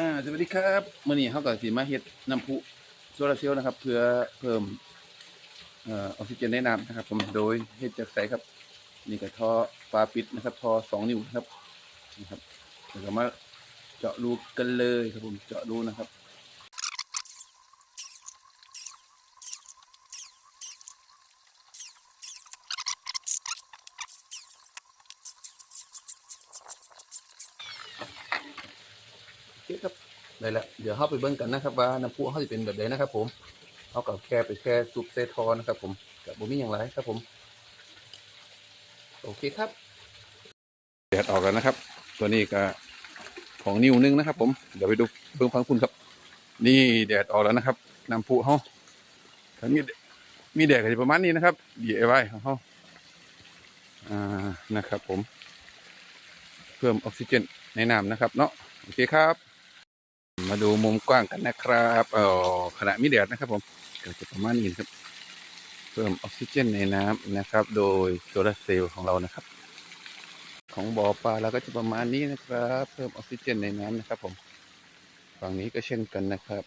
อ่าสวัสดีครับมื่อนี้เขากับสีมาเฮ็ดน้ำพุโซลาร์เซลล์นะครับ เพื่อเพิ่มเอ่อออกซิเจนในน้ำนะครับ ผมโดยเฮ็ดจากใสครับ นี่กับท่อฝาปิดนะครับท่อสองนิ้วนะครับนะครับเดี๋ยวมาเจาะรูกันเลยครับผมเจาะรูนะครับ เคครับได้แล้วเดี๋ยวเข้าไปเบิ่งกันนะครับ ว่าน้ำพุเขาจะเป็นแบบไหนนะครับ ผมเขากับแค่ไปแค่ซุปเซทอนะครับ ผมกับบ่มีอย่างไรครับ ผม โอเคครับแดดออกแล้วนะครับ ตัวนี้ก็ของนิ้วหนึงนะครับ ผมเดี๋ยวไปดูเบิ่งฟังคุณครับ นี่แดดออกแล้วนะครับน้ำพุเขาถ้ามีมีแดดก็จะประมาณนี้นะครับ DIY ของเขาอ่านะครับ ผม เพิ่มออกซิเจนในน้ำนะครับ เนาะโอเคครับ มาดูมุมกว้างกันนะครับเออขณะมีแดดนะครับผมก็จะประมาณนี้ครับ เพิ่มออกซิเจนในน้ำนะครับ โดยโซลาร์เซลล์ของเรานะครับ ของบ่อปลาเราก็จะประมาณนี้นะครับ เพิ่มออกซิเจนในน้ำนะครับผมฝั่งนี้ก็เช่นกันนะครับ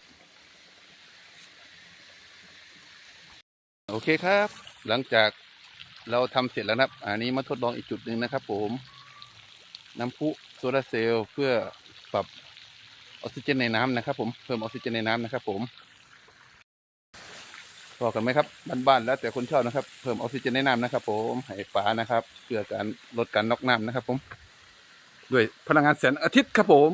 โอเคครับ หลังจากเราทำเสร็จแล้วนะครับ อันนี้มาทดลองอีกจุดหนึ่งนะครับ ผม น้ำพุโซลาร์เซลล์เพื่อปรับ ออกซิเจนในน้ำนะครับ ผมเพิ่มออกซิเจนในน้ำนะครับ ผมพอกันไหมครับบ้านๆแล้วแต่คนชอบนะครับ เพิ่มออกซิเจนในน้ำนะครับ ผมให้ฝานะครับ เพื่อการลดการน็อกน้ำนะครับ ผม ด้วยพลังงานแสงอาทิตย์ครับผม